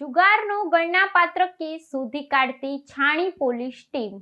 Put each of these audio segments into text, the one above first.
જુગારનો ગણનાપાત્ર કેસ શોધી કાઢતી છાણી પોલીસ ટીમ.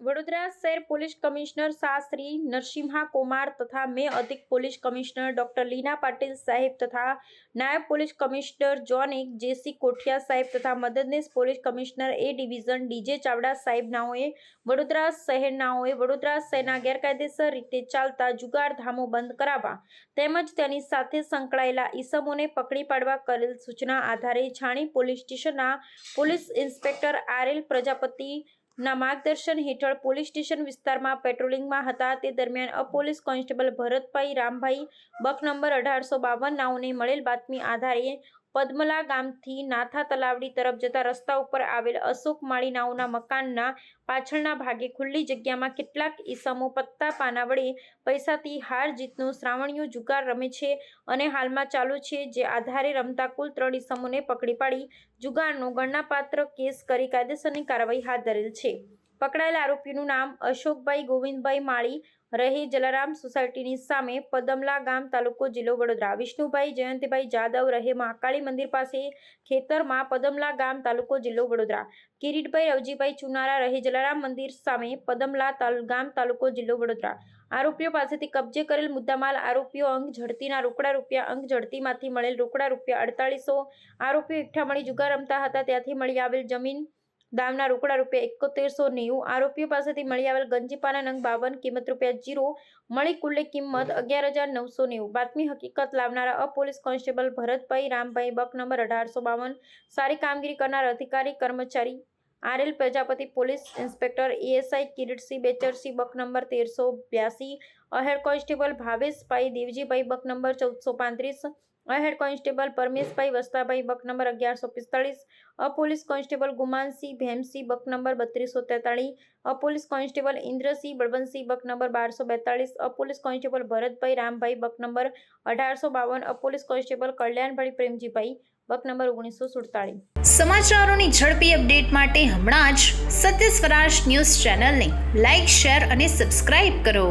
વડોદરા શહેર પોલીસ કમિશનર શાસ્ત્રી નરસિંહા કુમાર તથા મે અધિક police commissioner doctor Leena Patil સાહેબ તથા નાયબ પોલીસ કમિશનર જોન એક જેસી કોઠિયા સાહેબ તથા મદદનીશ police commissioner A division D J Chavda સાહેબનાઓએ Vadodara શહેરનાઓએ વડોદરા શહેરના ગેરકાયદેસર રીતે ચાલતા જુગાર ધામો બંધ કરાવવા તેમજ તેની સાથે સંકળાયેલા ઈસમોને પકડી પાડવા કરેલ સૂચના આધારે છાણી પોલીસ સ્ટેશનના police inspector R L Prajapati ના માર્ગદર્શન હેઠળ પોલીસ સ્ટેશન વિસ્તારમાં પેટ્રોલિંગમાં હતા. તે દરમિયાન અપોલીસ કોન્સ્ટેબલ ભરતભાઈ રામભાઈ, બક નંબર અઢારસો બાવન, નાઓને મળેલ બાતમી આધારે પદ્મલા ગામથી નાથા તલાવડી તરફ જતા રસ્તા ઉપર આવેલ અશોક માળી નાઓના મકાનના પાછળના ભાગે ખુલ્લી જગ્યામાં કેટલાક ઈસમો પત્તા પાના વડે પૈસાથી હાર જીતનો શ્રાવણીયો જુગાર રમે છે અને હાલમાં ચાલુ છે, જે આધારે રમતા કુલ ત્રણ ઈસમોને પકડી પાડી જુગારનો ગણનાપાત્ર કેસ કરી કાયદેસરની કાર્યવાહી હાથ ધરેલ છે. પકડાયેલા આરોપીનું નામ અશોકભાઈ ગોવિંદભાઈ માળી રહે જલારામ સોસાયટીની સામે પદમલા ગામ તાલુકો જિલ્લો વડોદરા. વિષ્ણુભાઈ જયંતિભાઈ જાદવ રહે મહાકાળી મંદિર પાસે ખેતરમાં પદમલા ગામ તાલુકો જિલ્લો વડોદરા. કિરીટભાઈ રવજીભાઈ ચુનારા રહે જલારામ મંદિર સામે પદમલા ગામ તાલુકો જિલ્લો વડોદરા. આરોપીઓ પાસેથી કબજે કરેલ મુદ્દામાલ આરોપીઓ અંગ ઝડતીના રોકડા રૂપિયા અંગ ઝડતીમાંથી મળેલ રોકડા રૂપિયા અડતાળીસો આરોપીઓ એકઠા મળી જુગાર રમતા હતા. ત્યાંથી મળી આવેલ જમીન દામના રોકડા રૂપિયા એકોતેરસો નેવું. આરોપીઓ પાસેથી મળી આવેલ ગંજીપાના નંગ બાવન, કિંમત રૂપિયા જીરો, મળી કુલ્લે કિંમત અગિયાર હજાર નવસો નેવું. બાતમી હકીકત, લાવનારા અપોલીસ કોન્સ્ટેબલ ભરતભાઈ રામભાઈ બક નંબર અઢારસો બાવન. સારી કામગીરી કરનાર અધિકારી, કર્મચારી RL Prajapati police inspector ASI Kiritsinh Becharsinh buck number તેરસો બ્યાસી, અહેડ કોન્સ્ટેબલ ભાવેશભાઈ દેવજીભાઈ બક નંબર ચૌદસો પાંત્રીસ, અહેડ કોન્સ્ટેબલ પરમેશભાઈ વસ્તાભાઈ બક નંબર અગિયારસો પિસ્તાળીસ અપોલીસ કોન્સ્ટેબલ ગુમાનસિંહ ભેમસિંહ બક નંબર બત્રીસો તેતાળીસ અપોલીસ કોન્સ્ટેબલ ઇન્દ્રસિંહ બળવંતસિંહ બક નંબર બારસો બેતાળીસ અપોલીસ કોન્સ્ટેબલ ભરતભાઈ રામભાઈ બક નંબર અઢારસો બાવન અપોલીસ કોન્સ્ટેબલ કલ્યાણભાઈ પ્રેમજીભાઈ બક નંબર ઓગણીસો સુડતાળીસ. સમાચારોની ઝડપી અપડેટ માટે હમણાં જ સત્ય સ્વરાજ ન્યૂઝ ચેનલને લાઇક શેર અને સબસ્ક્રાઇબ કરો.